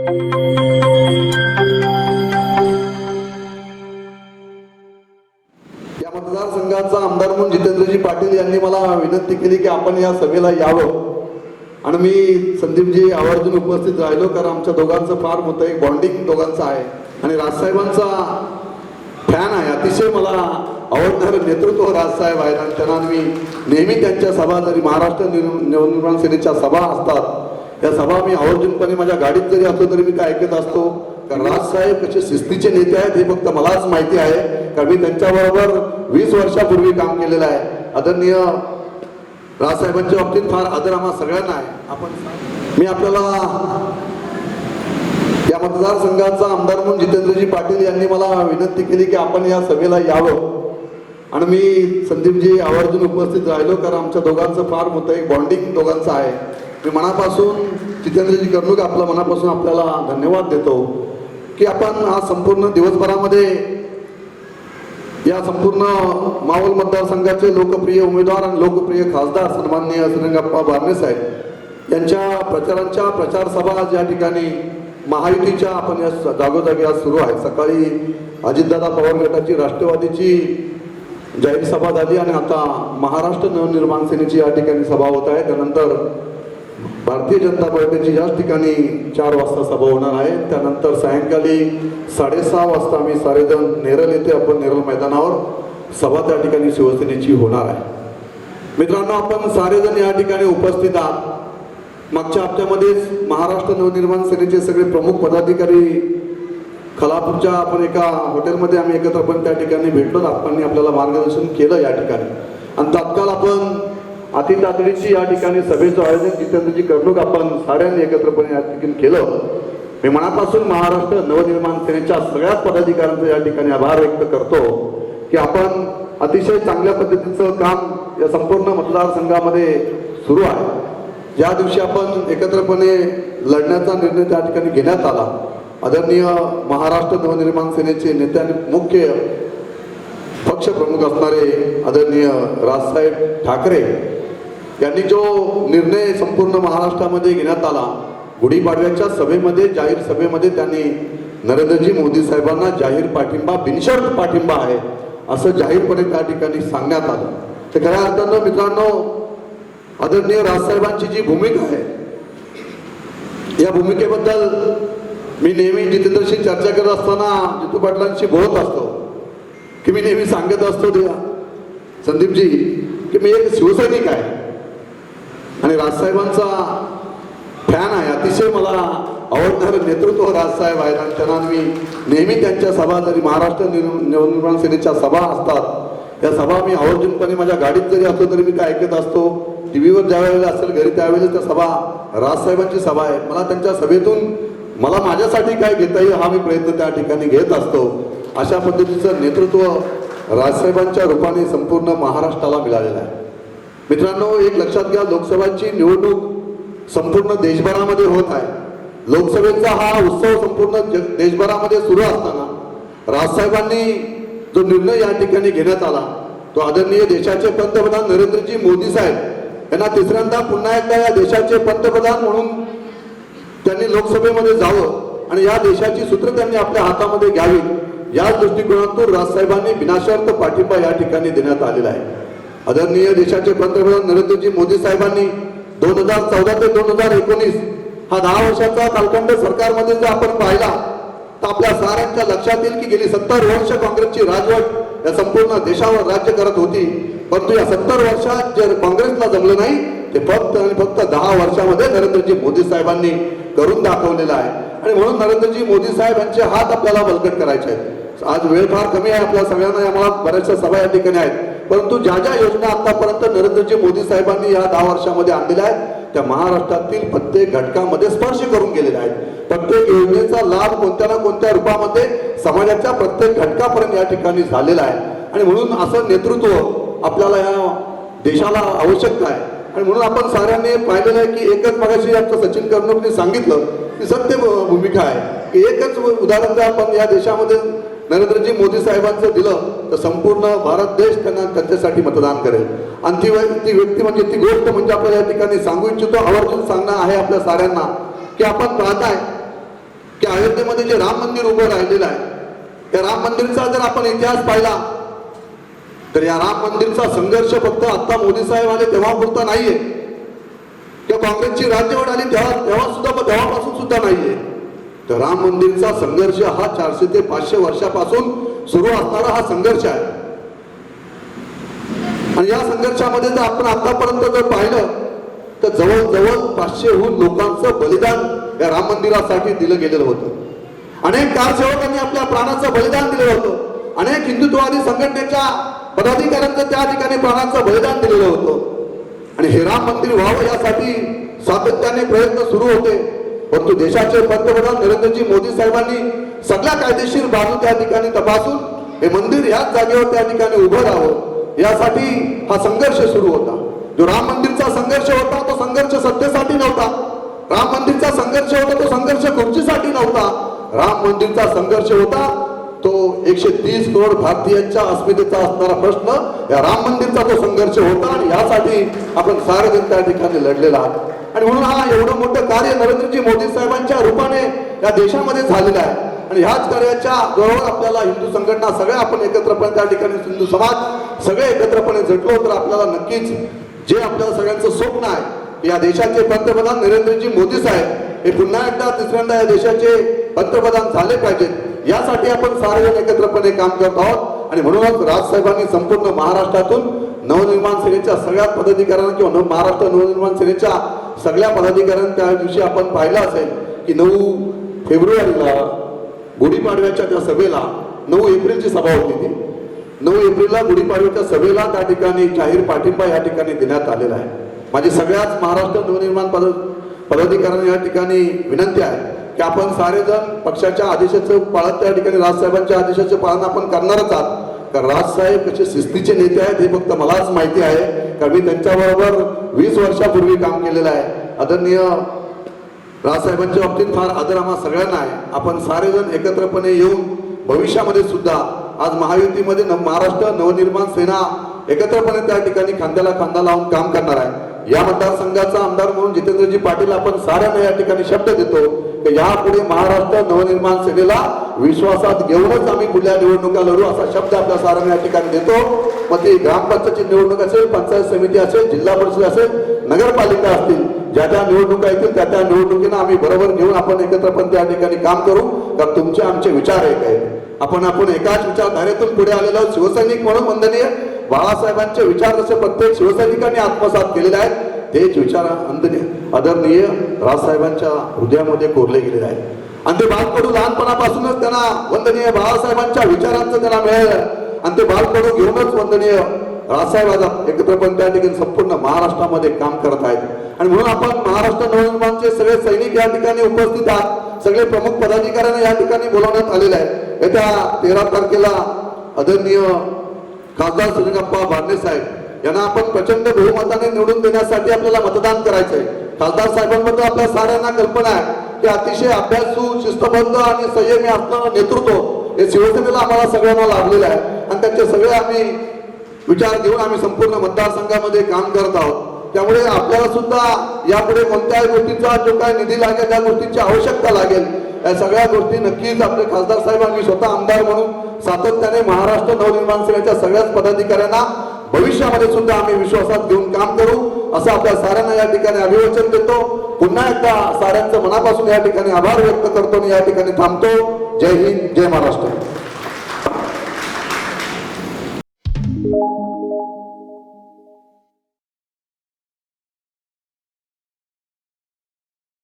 या मतदारसंघाचा आमदार म्हणून जितेंद्रजी पाटील यांनी मला विनंती केली की आपण या सभेला यावं. आणि मी संदीपजी आवर्जून उपस्थित राहिलो कारण आमच्या दोघांचं फार मोठं एक बॉन्डिंग दोघांचं आहे. आणि राजसाहेबांचा फॅन आहे. अतिशय मला आवडणारं नेतृत्व राजसाहेब आहेत. आणि त्यांना मी नेहमी त्यांच्या सभा जरी महाराष्ट्र निर्माण नवनिर्माण सेनेच्या सभा असतात या सभा मी आवर्जूनपणे माझ्या गाडीत जरी असलो तरी मी काय ऐकत असतो. कारण राजसाहेब कसे शिस्तीचे नेते आहेत हे फक्त मलाच माहिती आहे. कारण मी त्यांच्याबरोबर वीस वर्षापूर्वी काम केलेलं आहे. आदरणीय राजसाहेबांच्या बाबतीत फार आदर आम्हा सगळ्यांना आहे. आपण मी आपल्याला या मतदारसंघाचा आमदार म्हणून जितेंद्रजी पाटील यांनी मला विनंती केली की आपण या सभेला यावं. आणि मी संदीपजी आवर्जून उपस्थित राहिलो कारण आमच्या दोघांचं फार मोठं एक बॉन्डिंग दोघांचं आहे. मी मनापासून जितेंद्रजी कर्णूक आपला मनापासून आपल्याला धन्यवाद देतो की आपण आज संपूर्ण दिवसभरामध्ये या संपूर्ण मावल मतदारसंघाचे लोकप्रिय उमेदवार आणि लोकप्रिय खासदार सन्मान्य श्रीरंगप्पा बारणे साहेब यांच्या प्रचारांच्या प्रचारसभा ज्या ठिकाणी महायुतीच्या आपण या जागोजागी आज सुरू आहे. सकाळी अजितदादा पवार गटाची राष्ट्रवादीची जाहीर सभा झाली आणि आता महाराष्ट्र नवनिर्माण सेनेची या ठिकाणी सभा होत आहे. त्यानंतर भारतीय जनता पार्टीची याच ठिकाणी चार वाजता सभा होणार आहे. त्यानंतर सायंकाळी साडेसहा वाजता आम्ही सारेजण नेरल येथे आपण नेरल मैदानावर सभा त्या ठिकाणी शिवसेनेची होणार आहे. मित्रांनो आपण सारेजण या ठिकाणी उपस्थित आहात. मागच्या हप्त्यामध्येच महाराष्ट्र नवनिर्माण सेनेचे सगळे प्रमुख पदाधिकारी खलापूरच्या आपण एका हॉटेलमध्ये आम्ही एकत्र आपण त्या ठिकाणी भेटलो. आपल्याला मार्गदर्शन केलं या ठिकाणी. आणि तात्काळ आपण अति तातडीची या ठिकाणी सभेचं आयोजन जितेंद्रजी कर्णूक आपण साऱ्यांनी एकत्रपणे या ठिकाणी केलं. मी मनापासून महाराष्ट्र नवनिर्माण सेनेच्या सगळ्याच पदाधिकाऱ्यांचा या ठिकाणी आभार व्यक्त करतो की आपण अतिशय चांगल्या पद्धतीचं काम या संपूर्ण मतदारसंघामध्ये सुरू आहे. ज्या दिवशी आपण एकत्रपणे लढण्याचा निर्णय त्या ठिकाणी घेण्यात आला आदरणीय महाराष्ट्र नवनिर्माण सेनेचे नेते आणि मुख्य पक्षप्रमुख असणारे आदरणीय राजसाहेब ठाकरे यांनी जो निर्णय संपूर्ण महाराष्ट्रामध्ये घेण्यात आला गुढीपाडव्याच्या सभेमध्ये जाहीर सभेमध्ये त्यांनी नरेंद्रजी मोदी साहेबांना जाहीर पाठिंबा बिनशर्त पाठिंबा आहे असं जाहीरपणे त्या ठिकाणी सांगण्यात आलं. तर खऱ्या अर्थानं मित्रांनो आदरणीय राजसाहेबांची जी भूमिका आहे या भूमिकेबद्दल मी नेहमी जितेंद्रशी चर्चा करत असताना जितू पाटलांशी बोलत असतो की मी नेहमी सांगत असतो ते संदीपजी की मी एक शिवसैनिक आहे. आणि राजसाहेबांचा फॅन आहे. अतिशय मला आवडणारं नेतृत्व राजसाहेब आहेत. आणि त्यांना मी नेहमी त्यांच्या सभा जरी महाराष्ट्र निव- नवनिर्माण सेनेच्या सभा असतात त्या सभा मी आवर्जूनपणे माझ्या गाडीत जरी असलो तरी मी काय ऐकत असतो. टी व्हीवर ज्या वेळेला असेल घरी त्यावेळेला त्या सभा राजसाहेबांची सभा आहे. मला त्यांच्या सभेतून मला माझ्यासाठी काय घेता येईल हा मी प्रयत्न त्या ठिकाणी घेत असतो. अशा पद्धतीचं नेतृत्व राजसाहेबांच्या रूपाने संपूर्ण महाराष्ट्राला मिळालेलं आहे. मित्रांनो एक लक्षात घ्या लोकसभाची निवडणूक संपूर्ण देशभरामध्ये होत आहे. लोकसभेचा हा उत्सव संपूर्ण देशभरामध्ये सुरू असताना राजसाहेबांनी जो निर्णय या ठिकाणी घेण्यात आला तो आदरणीय देशाचे पंतप्रधान नरेंद्रजी मोदी साहेब यांना तिसऱ्यांदा पुन्हा एकदा या देशाचे पंतप्रधान म्हणून त्यांनी लोकसभेमध्ये जावं आणि या देशाची सूत्र त्यांनी आपल्या हातामध्ये घ्यावी या दृष्टिकोनातून राजसाहेबांनी बिनाशर्त पाठिंबा या ठिकाणी देण्यात आलेला आहे. आदरणीय देशाचे पंतप्रधान नरेंद्रजी मोदी साहेबांनी दोन हजार चौदा ते दोन हजार एकोणीस हा दहा वर्षाचा कालखंड सरकारमध्ये जर आपण पाहिला तर आपल्या साऱ्यांच्या लक्षात येईल की गेली सत्तर वर्ष काँग्रेसची राजवट या संपूर्ण देशावर राज्य करत होती. परंतु या सत्तर वर्षात जे काँग्रेसला जमलं नाही ते फक्त आणि फक्त दहा वर्षामध्ये नरेंद्रजी मोदी साहेबांनी करून दाखवलेलं आहे. आणि म्हणून नरेंद्रजी मोदी साहेब यांचे हात आपल्याला बलकट करायचे आहेत. आज वेळ फार कमी आहे आपल्या सगळ्यांना आम्हाला बऱ्याचशा सभा या ठिकाणी आहेत. परंतु ज्या ज्या योजना आतापर्यंत नरेंद्रजी मोदी साहेबांनी या दहा वर्षामध्ये आणलेल्या आहेत त्या महाराष्ट्रातील प्रत्येक घटकामध्ये स्पर्श करून गेलेल्या आहेत. प्रत्येक योजनेचा लाभ कोणत्या ना कोणत्या रूपामध्ये समाजाच्या प्रत्येक घटकापर्यंत या ठिकाणी झालेला आहे. आणि म्हणून असं नेतृत्व आपल्याला या देशाला आवश्यकता आहे. आणि म्हणून आपण साऱ्यांनी पाहिलेलं आहे की एकच मगाशी आमचं सचिन कर्णकने सांगितलं की सत्य भूमिका आहे. की एकच उदाहरण जर आपण या देशामध्ये नरेंद्रजी मोदी साहेबांचं दिलं तर संपूर्ण भारत देश त्यांना त्यांच्यासाठी मतदान करेल. आणि ती ती व्यक्ती म्हणजे ती गोष्ट म्हणजे आपल्याला या ठिकाणी सांगू इच्छितो आवर्जून सांगणं आहे आपल्या साऱ्यांना की आपण पाहताय अयोध्येमध्ये जे राम मंदिर उभं राहिलेलं आहे त्या राम मंदिरचा जर आपण इतिहास पाहिला तर या राम मंदिरचा संघर्ष फक्त आत्ता मोदी साहेब आले तेव्हा पुरता नाहीये. किंवा काँग्रेसची राज्यवाढ आली तेव्हा तेव्हा सुद्धा तेव्हापासून सुद्धा नाहीये. तर राम मंदिरचा संघर्ष हा चारशे ते पाचशे वर्षापासून सुरू असणारा हा संघर्ष आहे. आणि या संघर्षामध्ये जर आपण आतापर्यंत जर पाहिलं तर जवळजवळ पाचशेहून लोकांचं बलिदान या राम मंदिरासाठी दिलं गेलेलं होतं. अनेक कारसेवकांनी आपल्या प्राणाचं बलिदान दिलं होतं. अनेक हिंदुत्ववादी संघटनेच्या पदाधिकाऱ्यांचं त्या ठिकाणी प्राणाचं बलिदान दिलेलं होतं. आणि हे राम मंदिर व्हावं यासाठी सातत्याने प्रयत्न सुरू होते. परंतु देशाचे पंतप्रधान नरेंद्रजी मोदी साहेबांनी सगळ्या कायदेशीर बाजू त्या ठिकाणी तपासून हे मंदिर याच जागेवर त्या ठिकाणी उभं राहावं यासाठी हा संघर्ष सुरू होता. जो राम मंदिरचा संघर्ष होता तो संघर्ष सत्तेसाठी नव्हता. राम मंदिरचा संघर्ष होता तो संघर्ष खुर्चीसाठी नव्हता. राम मंदिरचा संघर्ष होता तो एकशे तीस करोड भारतीयांच्या अस्मितेचा असणारा प्रश्न या राम मंदिरचा तो संघर्ष होता आणि यासाठी आपण सार्वजनिक त्या ठिकाणी लढलेला आहात. आणि म्हणून हा एवढं मोठं कार्य नरेंद्रजी मोदी साहेबांच्या रूपाने या देशामध्ये झालेलं आहे. आणि ह्याच कार्याच्या बरोबर आपल्याला हिंदू संघटना सगळ्या आपण एकत्रपणे त्या ठिकाणी हिंदू समाज सगळे एकत्रपणे झटलो तर आपल्याला नक्कीच जे आपल्या सगळ्यांचं स्वप्न आहे या देशाचे पंतप्रधान नरेंद्रजी मोदी साहेब हे पुन्हा एकदा तिसऱ्यांदा या देशाचे पंतप्रधान झाले पाहिजेत. यासाठी आपण सार्वजन एकत्रपणे काम करत आहोत. आणि म्हणूनच राजसाहेबांनी संपूर्ण महाराष्ट्रातून नवनिर्माण सेनेच्या सगळ्या पदाधिकाऱ्यांना किंवा नव महाराष्ट्र नवनिर्माण सेनेच्या सगळ्या पदाधिकाऱ्यांनी त्या दिवशी आपण पाहिलं असेल की नऊ फेब्रुवारीला गुढीपाडव्याच्या त्या सभेला नऊ एप्रिलची सभा होती ती. नऊ एप्रिलला गुढीपाडव्याच्या सभेला त्या ठिकाणी जाहीर पाठिंबा या ठिकाणी देण्यात आलेला आहे. माझी सगळ्याच महाराष्ट्र नवनिर्माण पद पदाधिकाऱ्यांना या ठिकाणी विनंती आहे की आपण सारेजण पक्षाच्या आदेशाचं पाळत त्या ठिकाणी राजसाहेबांच्या आदेशाचं पालन आपण करणारच आहात. कारण राजसाहेब कसे शिस्तीचे नेते आहेत हे फक्त मलाच माहिती आहे. कारण मी त्यांच्याबरोबर वीस वर्षापूर्वी काम केलेलं आहे. आदरणीय रावसाहेबांच्या बाबतीत फार आदर आम्हा सगळ्यांना आहे. आपण सारेजण एकत्रपणे येऊन भविष्यामध्ये सुद्धा आज महायुतीमध्ये न महाराष्ट्र नवनिर्माण सेना एकत्रपणे त्या ठिकाणी खांद्याला खांदा लावून काम करणार आहे. या मतदारसंघाचा आमदार म्हणून जितेंद्रजी पाटील आपण साऱ्यांना या ठिकाणी शब्द देतो. यापुढे महाराष्ट्र नवनिर्माण सेनेला विश्वासात घेऊनच आम्ही पुढल्या निवडणुका लढू असा शब्द आपल्या साऱ्यांना या ठिकाणी देतो. मग ती ग्रामपंचायतची निवडणूक असेल पंचायत समिती असेल जिल्हा परिषद असेल नगरपालिका असतील ज्या ज्या निवडणुका येतील त्या त्या निवडणुकीनं आम्ही बरोबर घेऊन आपण एकत्रपणे त्या ठिकाणी काम करू. तर तुमचे आमचे विचार एक आहेत. आपण आपण एकाच विचारधारेतून पुढे आलेलो शिवसैनिक म्हणून वंदनीय. बाळासाहेबांचे विचार जसे प्रत्येक शिवसैनिकांनी आत्मसात केलेले आहेत तेच विचार वंदनीय आदरणीय राजसाहेबांच्या हृदयामध्ये कोरले गेलेले आहे आणि ते बालकडू लहानपणापासूनच त्यांना वंदनीय बाळासाहेबांच्या विचारांचं त्यांना मिळालं. आणि ते बालकडू घेऊनच वंदनीय राजसाहेब एकत्र पण त्या ठिकाणी संपूर्ण महाराष्ट्रामध्ये काम करत आहेत. आणि म्हणून आपण महाराष्ट्र नवनिर्माणचे सगळे सैनिक या ठिकाणी उपस्थित आहात. सगळे प्रमुख पदाधिकाऱ्यांना या ठिकाणी बोलावण्यात आलेले आहे. येत्या तेरा तारखेला आदरणीय खासदार सुनीलप्पा बारणे साहेब यांना आपण प्रचंड बहुमताने निवडून देण्यासाठी आपल्याला मतदान करायचं आहे खासदार साहेबांबद्दल आपल्या साऱ्यांना कल्पना आहे की अतिशय अभ्यासू शिस्तबद्ध आणि संयमी असणारं नेतृत्व हे शिवसेनेला आम्हाला सगळ्यांना लाभलेलं आहे. आणि त्यांचे सगळे आम्ही विचार घेऊन आम्ही संपूर्ण मतदारसंघामध्ये काम करत आहोत. त्यामुळे आपल्याला सुद्धा यापुढे कोणत्याही गोष्टीचा जो काय निधी लागेल त्या गोष्टीची आवश्यकता लागेल या सगळ्या गोष्टी नक्कीच आपले खासदार साहेबांनी स्वतः आमदार म्हणून सातत्याने महाराष्ट्र नवनिर्माण सेनेच्या सगळ्याच पदाधिकाऱ्यांना भविष्यामध्ये सुद्धा आम्ही विश्वासात घेऊन काम करू असं आपल्या साऱ्यांना या ठिकाणी अभिवचन देतो. पुन्हा एकदा साऱ्यांचं मनापासून या ठिकाणी आभार व्यक्त करतो आणि या ठिकाणी थांबतो. जय हिंद जय महाराष्ट्र.